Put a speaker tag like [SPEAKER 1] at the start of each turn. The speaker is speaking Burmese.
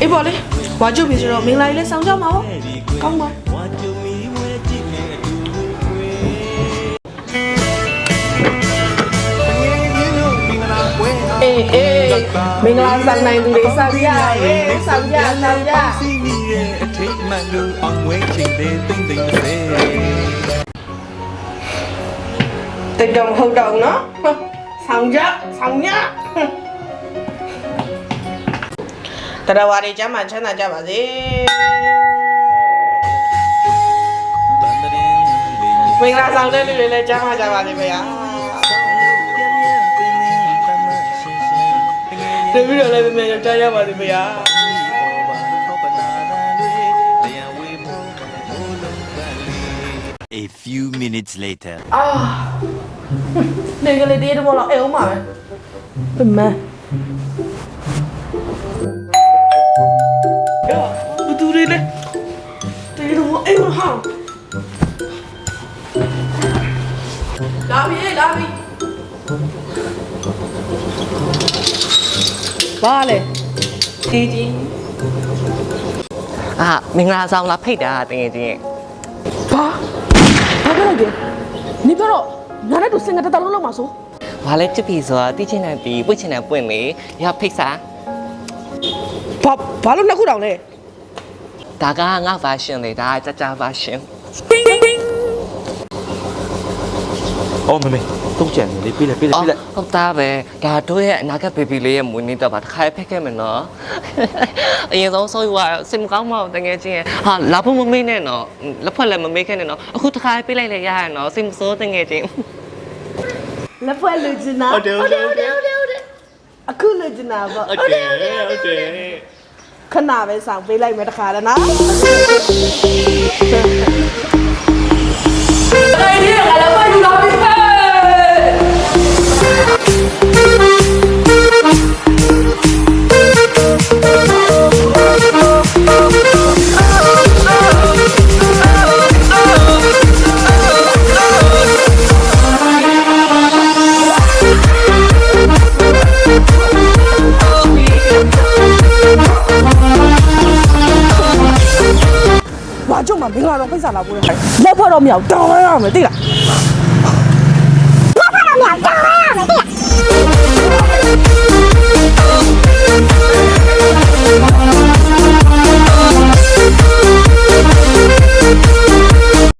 [SPEAKER 1] အေးပေါ့လေဝါကျုပ်ပြီဆိုတော့မင်္ဂလာကြီးလည်းဆောင်ကြမှာပေါ့ကောင်းပါအေးအေးမင်္ဂလာဆောင်နိုင်သူတွေဆောင်ကြအေးဆောင်ကြဆောင်ကြ
[SPEAKER 2] စီမီရဲ့အထိတ်မှန်လို့အောင်ဝဲချိန်တဲ့တိမ့်တိမ့်စေ
[SPEAKER 1] တိတ်တော့မဟုတ်တော့ဘူးနော်ဟမ်ဆောင်ကြဆောင်ညဟမ် တရားဝါတွေကျမ်းမှချမ်းသာကြပါစေ
[SPEAKER 2] တန်တရင်လေး
[SPEAKER 1] မင်္ဂလာဆောင်တဲ့လူတွေလည်းကျမ်းမှကြပါစေဗျာ
[SPEAKER 2] ပြန်ပြန်ပင်နေတမရှင်းရှင်းတကယ်
[SPEAKER 1] တပည့်တော်လည်းမြန်မြန်ကြားရပါစေဗျာ
[SPEAKER 2] ဘာထောက်ပနာတွေတရားဝေးဖို့ဘိုးလုံးပန်လေး
[SPEAKER 3] A few minutes later.
[SPEAKER 1] အာနေကလေးတည်းတော့လောက်အဲအောင်ပါပဲဘယ်မ သူတွေလဲတည်းတော့အဲအောင်ဟာလာပြီလာပြီဘာလဲဒီကြီး
[SPEAKER 4] အာမင်္ဂလာဆောင်လာဖိတ်တာတကယ်ချင်း
[SPEAKER 1] ဘာဘာကြလိုက်လဲနေပြတော့ငါနဲ့တူစင်ကတတလုံးလုံးမှာဆို
[SPEAKER 4] ဘာလဲချစ်ပြီဆိုတာတိချင်းတဲ့တီပွင့်ချင်တဲ့ပွင့်လေရဖိတ်စာ
[SPEAKER 1] ဘာဘာလို့နှစ်ခုတောင်လဲ
[SPEAKER 4] ဒါကငါ version လေဒါကကြကြ version
[SPEAKER 2] အော်မမေတော့ကြံနေပြီလေပြီလေ
[SPEAKER 4] အော်
[SPEAKER 2] ပြီလေ
[SPEAKER 4] ဟုတ်သားပဲဒါတို့ရဲ့အနာဂတ် baby လေးရဲ့မွေးနေ့တော့ပါတစ်ခါဖက်ခဲ့မယ်နော်အရင်ဆုံးဆိုရွာစင်မကောင်းမအောင်တကယ်ချင်းဟာလာဖို့မမေ့နဲ့နော်လက်ဖက်လည်းမမေ့ခဲ့နဲ့နော်အခုတစ်ခါပေးလိုက်လေရရနော်စင်မစိုးတကယ်ချင်း
[SPEAKER 1] လက်ဖွဲ့လူချင်တာဟုတ်တယ်ဟုတ်တယ်ဟုတ်တယ်ဟုတ်တယ်အခုလူချင်တာပေါ့ဟုတ်တယ်ဟုတ်တယ်ဟုတ်တယ် ခဏပဲဆောင်ပေးလိုက်မယ်တခါแล้วนะไอ้นี่ကလည်းမယူတော့ပြီ မမင်္ဂလာတော့ဖိတ်စာလာပို့လဲ။လက်ဖက်တော့မရဘူးတောင်းရရမယ်သိလား။